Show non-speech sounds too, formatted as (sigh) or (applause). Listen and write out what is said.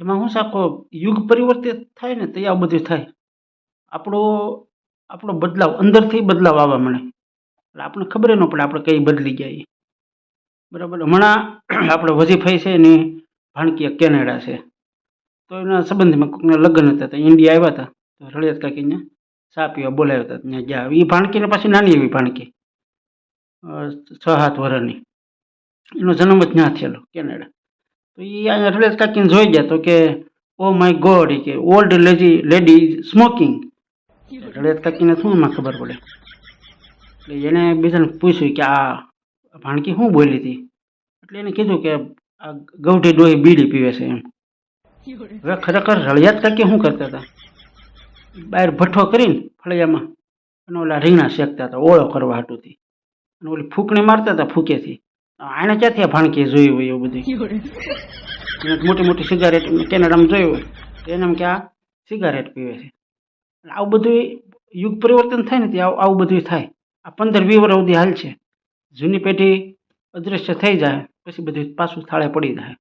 એમાં શું આખો યુગ પરિવર્તિત થાય ને તો આ બધું થાય. આપણો આપણો બદલાવ અંદરથી બદલાવ આવવા મળે. એટલે આપણને ખબર ન પડે આપણે કઈ બદલી ગયા એ બરાબર? હમણાં (clears throat) આપણે વજીફાઈ છે ને ભાણકીય કેનેડા છે. તો એના સંબંધમાં કોઈકના લગ્ન હતા, તો ઇન્ડિયા આવ્યા હતા. તો રળિયાત કાકીને ચા પીવા બોલાવ્યા હતા. ત્યાં ગયા. એ ભાણકીને પાછી નાની એવી ભાણકી. છ, સાત વર્ષની એનો જન્મ જ ત્યાં થયેલો, કેનેડા. તો એ અહીંયા રળિયાત કાકીને જોઈ ગયા તો કે ઓ માય ગોડ કે ઓલ્ડ લેડી લેડી સ્મોકિંગ રળિયાત કાકીને શું એમાં ખબર પડે? એટલે એને બીજાને પૂછ્યું કે, આ ભાણકી શું બોલી હતી? એટલે એને કીધું કે, આ ગૌઠી ડોહી બીડી પીવે છે એમ. હવે ખરેખર રળિયાત કાકી શું કરતા હતા? બહાર ભઠ્ઠો કરીને ફળિયામાં અને ઓલા રીંગણા શેકતા હતા, ઓળો કરવા હાટુથી. અને ઓલી ફૂંકણી મારતા હતા ફૂકેથી. આણે ક્યાંથી આ ભાણકીએ જોયું હોય એવું બધું મોટી મોટી સિગારેટ કેનેડામાં જોયું હોય. તો એને કે આ સિગારેટ પીવે છે. આવું બધું યુગ પરિવર્તન થાય ને ત્યાં આવું બધું થાય. આ પંદર વી વર્ષ સુધી હાલ છે. જૂની પેઢી અદૃશ્ય થઈ જાય પછી બધું પાછું થાળે પડી જાય.